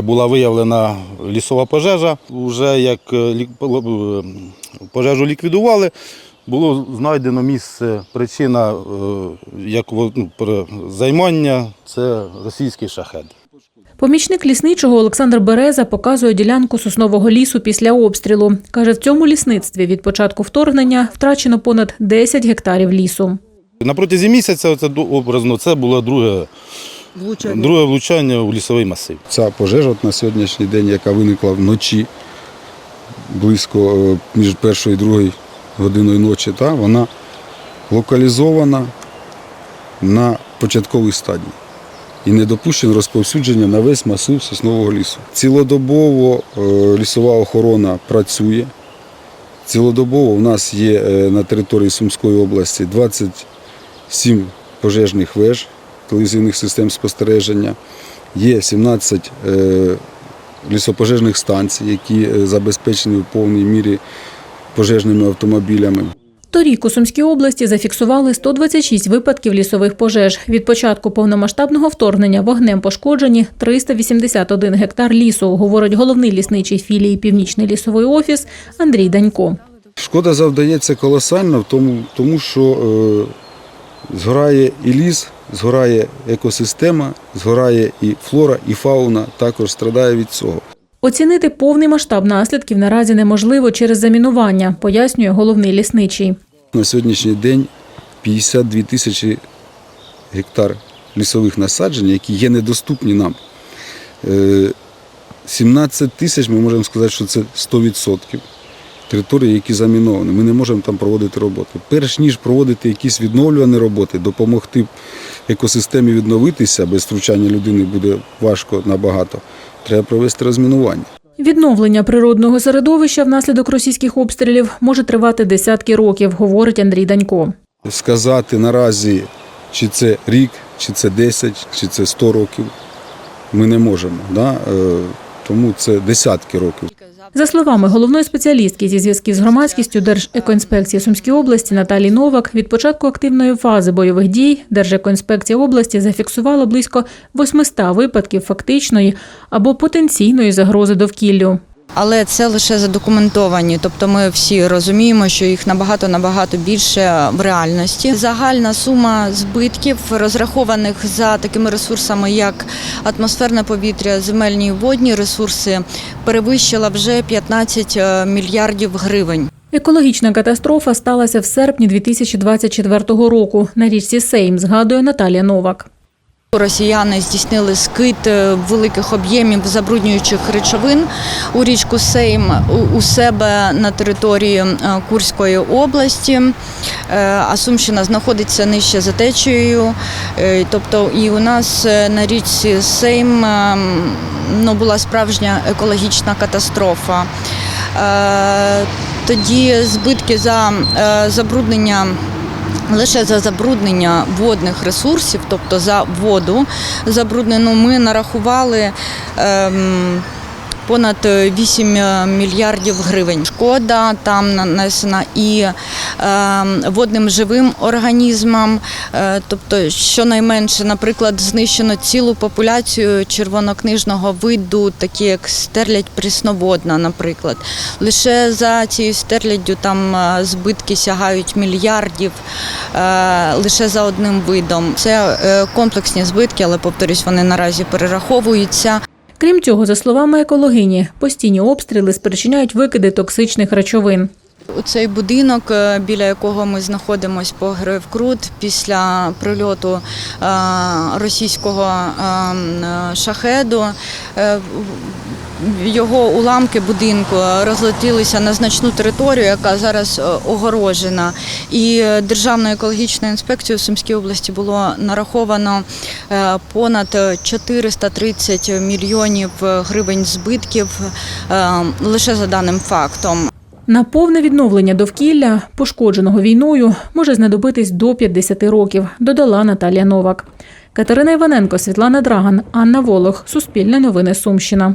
Була виявлена лісова пожежа. Вже як е, е, пожежу ліквідували, було знайдено місце, причина е, як ну, займання це російський шахет. Помічник лісничого Олександр Береза показує ділянку соснового лісу після обстрілу. Каже, в цьому лісництві від початку вторгнення втрачено понад 10 гектарів лісу. На протязі місяця, це образно, це було друге, друге влучання у лісовий масив. Ця пожежа от на сьогоднішній день, яка виникла вночі, близько е, між першою і другою годиною ночі, та, вона локалізована на початковій стадії. І не допущено розповсюдження на весь масив соснового лісу. Цілодобово е, лісова охорона працює. Цілодобово у нас є е, на території Сумської області 27 пожежних веж телевізійних систем спостереження. Є 17 е, лісопожежних станцій, які е, забезпечені в повній мірі пожежними автомобілями. Торік у Сумській області зафіксували 126 випадків лісових пожеж. Від початку повномасштабного вторгнення вогнем пошкоджені 381 гектар лісу, говорить головний лісничий філії Північний лісовий офіс Андрій Данько. Шкода завдається колосально, тому, тому що е, згорає і ліс, згорає екосистема, згорає і флора, і фауна також страдає від цього. Оцінити повний масштаб наслідків наразі неможливо через замінування, пояснює головний лісничий. На сьогоднішній день 52 тисячі гектар лісових насаджень, які є недоступні нам. Е, 17 тисяч, ми можемо сказати, що це 100% території, які заміновані. Ми не можемо там проводити роботи. Перш ніж проводити якісь відновлювані роботи, допомогти екосистемі відновитися, без втручання людини буде важко набагато. Треба провести розмінування. Відновлення природного середовища внаслідок російських обстрілів може тривати десятки років, говорить Андрій Данько. сказати наразі, чи це рік, чи це 10, чи це 100 років, ми не можемо. Да? Е, Тому це десятки років. За словами головної спеціалістки зі зв'язків з громадськістю Держекоінспекції Сумської області Наталії Новак, від початку активної фази бойових дій Держекоінспекція області зафіксувала близько 800 випадків фактичної або потенційної загрози довкіллю. Але це лише задокументовані, тобто ми всі розуміємо, що їх набагато набагато більше в реальності. Загальна сума збитків, розрахованих за такими ресурсами, як атмосферне повітря, земельні і водні ресурси, перевищила вже 15 мільярдів гривень. Екологічна катастрофа сталася в серпні 2024 року на річці Сейм, згадує Наталія Новак. Росіяни здійснили скид е, великих об'ємів забруднюючих речовин у річку Сейм у- себе на території е, Курської області. Е, А Сумщина знаходиться нижче за течією. Тобто і у нас на річці Сейм ну, була справжня екологічна катастрофа. Тоді збитки за забруднення. Лише за забруднення водних ресурсів, тобто за воду забруднену, ми нарахували ем, понад 8 мільярдів гривень. Шкода там нанесена і ем, водним живим організмам, е, тобто щонайменше, наприклад, знищено цілу популяцію червонокнижного виду, такі як стерлядь прісноводна, наприклад. Лише за цією стерляддю там е, збитки сягають мільярдів е, лише за одним видом. Це е, комплексні збитки, але повторюсь, вони наразі перераховуються. Крім цього, за словами екологині, постійні обстріли спричиняють викиди токсичних речовин. У цей будинок, е, біля якого ми знаходимося по Героїв Крут, після прильоту е, російського е, м, е, шахеду, його уламки будинку розлетілися на значну територію, яка зараз е, огорожена. І е, Державною екологічною інспекцією в Сумській області було нараховано е, понад 430 мільйонів гривень збитків е, лише за даним фактом. На повне відновлення довкілля, пошкодженого війною, може знадобитись до 50 років, додала Наталія Новак. Катерина Іваненко, Світлана Драган, Анна Волох. Суспільне новини Сумщина.